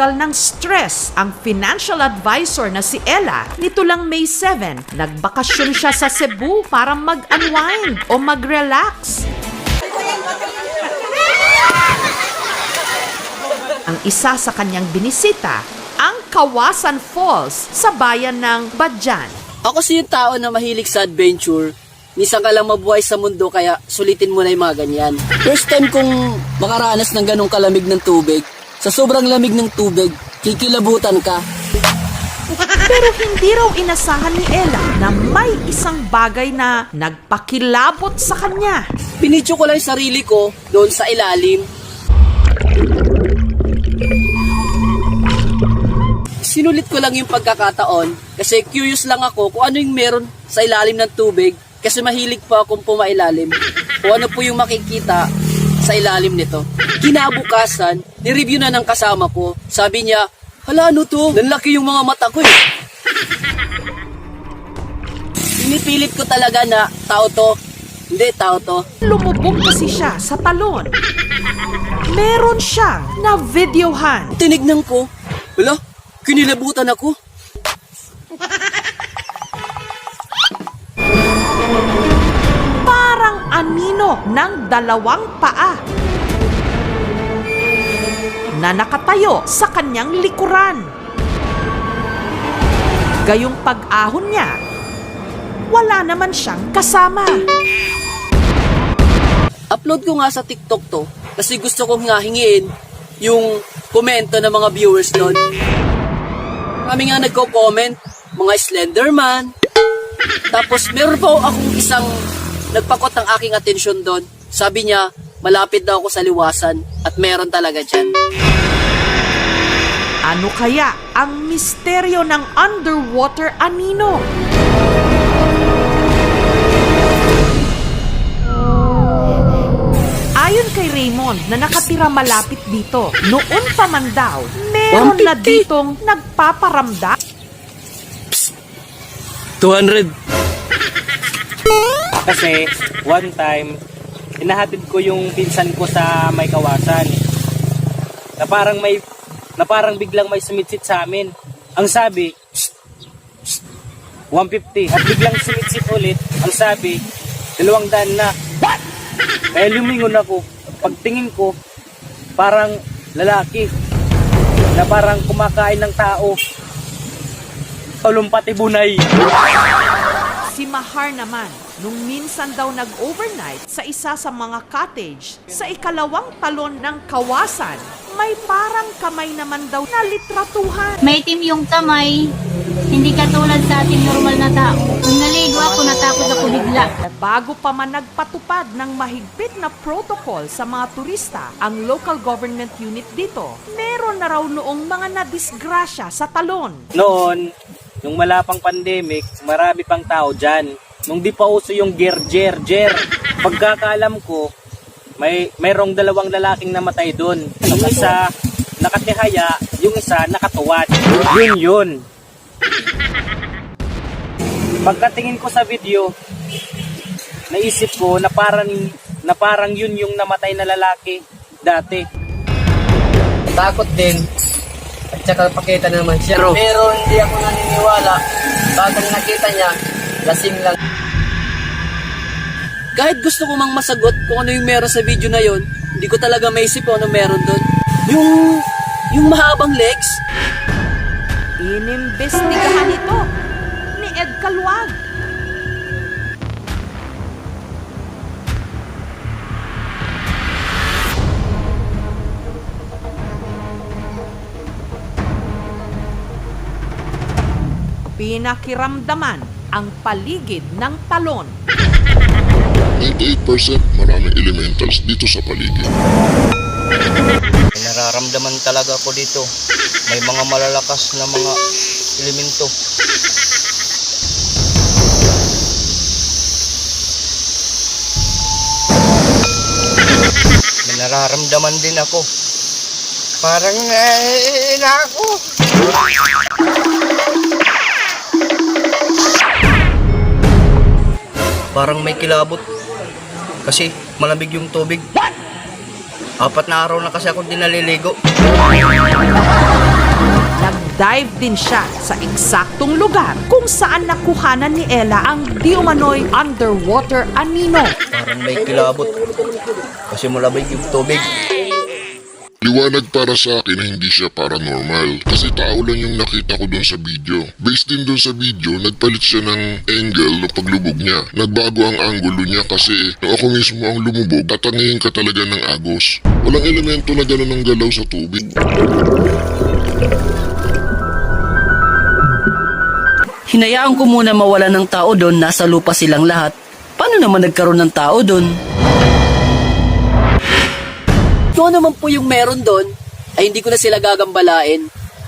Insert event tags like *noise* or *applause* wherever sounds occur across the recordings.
nagtanggal ng stress ang financial advisor na si Ella. Nito lang May 7, nagbakasyon siya sa Cebu para mag-unwind o mag-relax. Ang isa sa kanyang binisita, ang Kawasan Falls sa bayan ng Badjan. Ako si yung tao na mahilig sa adventure. Minsan ka lang mabuhay sa mundo kaya sulitin mo na yung mga ganyan. First time kong makaranas ng ganong kalamig ng tubig. Sa sobrang lamig ng tubig, kikilabutan ka. Pero hindi raw inasahan ni Ella na may isang bagay na nagpakilabot sa kanya. Pinidyo ko lang yung sarili ko doon sa ilalim. Sinulit ko lang yung pagkakataon kasi curious lang ako kung ano yung meron sa ilalim ng tubig kasi mahilig pa akong pumailalim. Kung ano po yung makikita sa ilalim nito. Kinabukasan, ni-review na ng kasama ko. Sabi niya, hala ano to? Nanlaki yung mga mata ko eh. Pinipilit ko talaga na tao to. Hindi, tao to. Lumubog kasi siya sa talon. Meron siyang na-videohan. Tinignan ko. Wala, kinilabutan ako. Anino ng dalawang paa na nakatayo sa kanyang likuran. Gayong pag-ahon niya, wala naman siyang kasama. Upload ko nga sa TikTok to kasi gusto kong nga hingin yung komento ng mga viewers doon. Kami nga nagko-comment, mga Slenderman. Tapos meron pa akong isang nagpakot ng aking atensyon doon. Sabi niya, malapit daw ako sa liwasan at meron talaga dyan. Ano kaya ang misteryo ng underwater anino? Ayon kay Raymond na nakatira malapit dito, noon pa man daw, meron na 150. ditong nagpaparamdam 200. Kasi one time, hinahatid ko yung pinsan ko sa may kawasan. Na parang may na parang biglang may sumitsit sa amin. Ang sabi, "Psst, psst, 150. At biglang sumitsit ulit. Ang sabi, dalawang daan na. Kaya lumingon ako. Pagtingin ko, parang lalaki na parang kumakain ng tao. Talumpati bunay. Si Mahar naman, nung minsan daw nag-overnight sa isa sa mga cottage sa ikalawang talon ng kawasan, may parang kamay naman daw na litratuhan. May itim yung kamay, hindi katulad sa ating normal na tao. Nung naligo ako, natakot ako bigla. Bago pa man nagpatupad ng mahigpit na protocol sa mga turista, ang local government unit dito, meron na raw noong mga nadisgrasya sa talon. Noon, nung wala pang pandemic, marami pang tao dyan. Nung di pa uso yung ger ger ger. Pagkakaalam ko, may mayroong dalawang lalaking namatay doon. Yung isa nakatihaya, yung isa nakatuwad. Yun yun. Pagkatingin ko sa video, naisip ko na parang na parang yun yung namatay na lalaki dati. Takot din. At saka pakita naman siya. Pero hindi ako naniniwala. Bakit nakita niya, lasing lang. Kahit gusto ko mang masagot kung ano yung meron sa video na yon, hindi ko talaga maisip kung ano meron doon. Yung, yung mahabang legs, Inimbestigahan ito ni Ed Calwag. Pinakiramdaman ang paligid ng talon 98% maraming elementals dito sa paligid. May nararamdaman talaga ako dito. May mga malalakas na mga elemento. May nararamdaman din ako. Parang naiina ako. Parang may kilabot. Kasi malamig yung tubig. Apat na araw na kasi ako di naliligo. Nag-dive din siya sa eksaktong lugar kung saan nakuhanan ni Ella ang di umano'y underwater anino. Parang may kilabot. Kasi malabig yung tubig. Liwanag para sa akin hindi siya paranormal kasi tao lang yung nakita ko doon sa video. Based din doon sa video, nagpalit siya ng angle ng paglubog niya. Nagbago ang angulo niya kasi ako mismo ang lumubog, tatangingin ka talaga ng agos. Walang elemento na gano'n ang galaw sa tubig. Hinayaan ko muna mawala ng tao doon, nasa lupa silang lahat. Paano naman nagkaroon ng tao doon? Kung ano naman po yung meron doon, ay hindi ko na sila gagambalain.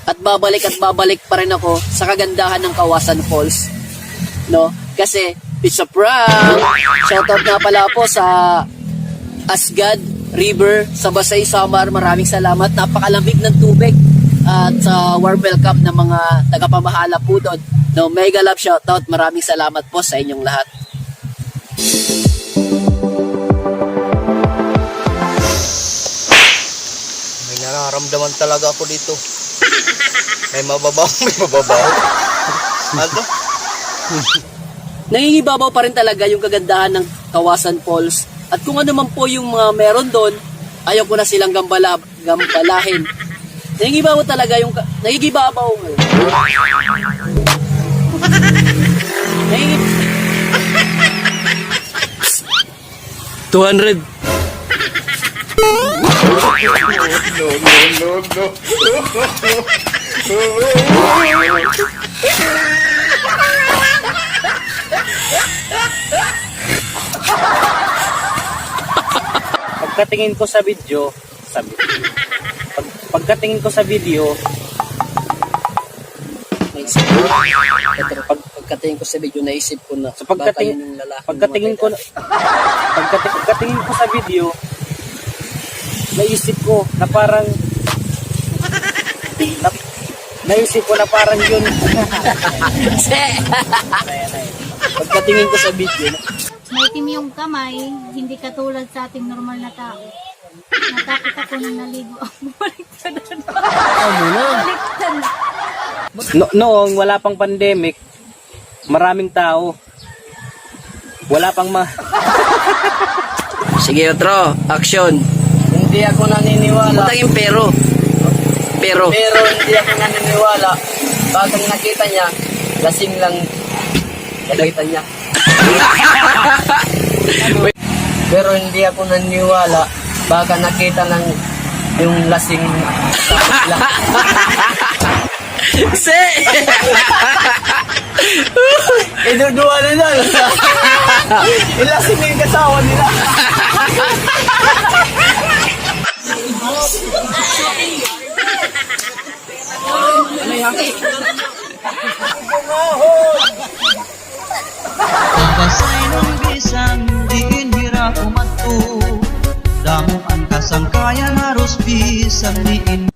At babalik at babalik pa rin ako sa kagandahan ng Kawasan Falls. No? Kasi, it's a prank! Shoutout nga pala po sa Asgad River sa Basay Samar. Maraming salamat. Napakalamig ng tubig. At sa warm welcome ng mga tagapamahala po doon. No, mega love shoutout. Maraming salamat po sa inyong lahat. Nararamdaman talaga ako dito. May mababaw, *laughs* may mababaw. Ano? Nangingibabaw pa rin talaga yung kagandahan ng Kawasan Falls. At kung ano man po yung mga meron doon, ayaw ko na silang gambala, gambalahin. Nangingibabaw talaga yung... Nangingibabaw. Nangingib... 200. Pagkatingin ko sa video, sabi, pag, pagkatingin ko sa video, Naisip ko. Pag, pagkatingin ko sa video, naisip ko na. sa pagkatingin, baka yun yung lalaki pagkatingin ko, pagkatingin, pagkatingin ko sa video, naisip ko na parang, na, naisip ko na parang yun, Pagkatingin ko sa video, Maitim yung kamay, hindi katulad sa ating normal na tao. Natakot ako nung naligo *laughs* ako. Baliktad na. Baliktad. no, noong wala pang pandemic, maraming tao, wala pang ma, Sige, otro. Action. Hindi ako naniniwala. Putang yung pero. Pero. Pero hindi ako naniniwala. Bagang nakita niya, lasing lang nakita niya. *laughs* Pero hindi ako naniniwala. Baka nakita ng yung lasing. Se! Iduduwa na nun. Ilasing *laughs* na yung kasawa nila. *laughs* Pagkasay nung bisan diin hirap umatto Damuan kasangkayan harus bisa diin